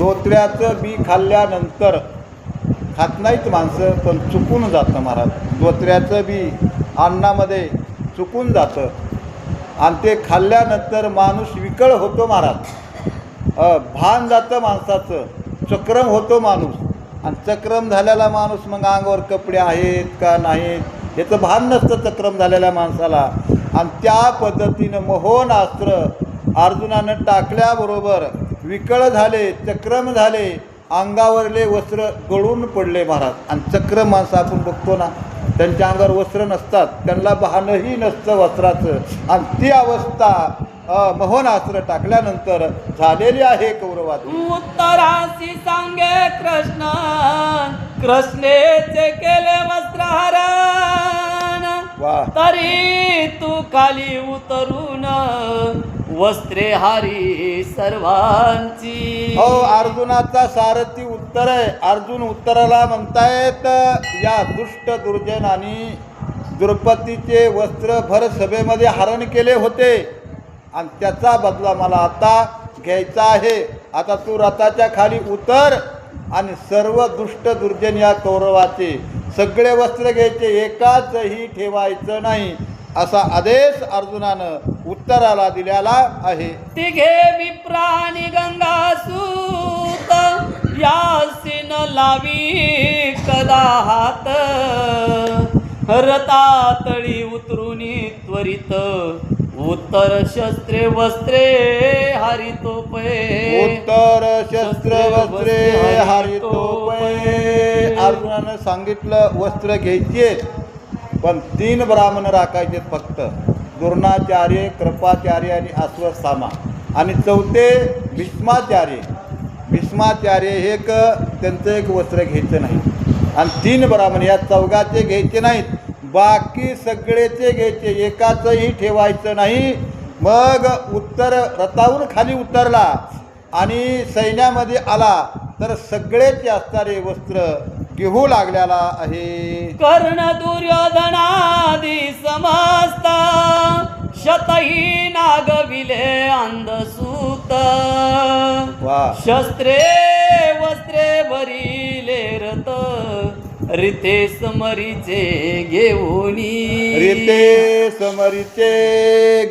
धोत्र्याचं बी खाल्ल्यानंतर खात नाहीत माणसं पण चुकून जातं महाराज. धोत्र्याचं बी अन्नामध्ये चुकून जातं. आणि ते खाल्ल्यानंतर माणूस विकळ होतो महाराज. भान जातं माणसाचं चक्रम होतो माणूस. आणि चक्रम झालेला माणूस मग अंगावर कपडे आहेत का नाहीत याचं भान नसतं चक्रम झालेल्या माणसाला. आणि त्या पद्धतीनं मोहन अस्त्र अर्जुनानं टाकल्याबरोबर विकळ झाले चक्रम झाले अंगावरले वस्त्र गळून पडले महाराज. आणि चक्र माणसं आपण बघतो ना त्यांच्या अंगावर वस्त्र नसतात त्यांना भानही नसतं वस्त्राचं. आणि ती अवस्था मोहनास्त्र टाकल्यानंतर झालेली आहे कौरवात उत्तराशी सांगे कृष्ण कृष्णेचे केले तरी तू खाली उतरून वस्त्रे हारी सर्वांची. हो अर्जुनाचा सारथी उत्तर आहे. अर्जुन उत्तराला म्हणतायत या दुष्ट दुर्जन आणि द्रौपदीचे वस्त्र भर सभेमध्ये हरण केले होते. आणि त्याचा बदला मला आता घ्यायचा आहे. आता तू रथाच्या खाली उतर आणि सर्व दुष्ट दुर्जन या कौरवाचे सगळे वस्त्र घ्यायचे एकाचही ठेवायचं नाही असा आदेश अर्जुनानं उत्तराला दिलेला आहे. तिघे विप्राणी गंगासूत यासीन लावी कदा हात रतातळी उतरुनी त्वरित उत्तर शस्त्रे वस्त्रे हरितो उत्तर शस्त्र वस्त्रे सांगितलं वस्त्र घ्यायचे. पण तीन ब्राह्मण राखायचे फक्त. द्रोणाचार्य कृपाचार्य आणि अश्वस्थामा आणि चौथे भीष्माचार्य. भीष्माचार्य हे एक त्यांचं एक वस्त्र घ्यायचं नाही. आणि तीन ब्राह्मण या चौघाचे घ्यायचे नाहीत. बाकी सगळेचे घ्यायचे. एकाचंही ठेवायचं नाही. मग उत्तर रथावरून खाली उतरला आणि सैन्यामध्ये आला. तर सगळेच असणारे वस्त्र घेऊ लागलेला आहे. कर्ण दुर्योधनादी समस्त शतही नागविले अंधसूत. वा. शस्त्रे वस्त्रे भरिले रथ रिते समरीचे घेऊनी रीते समरीचे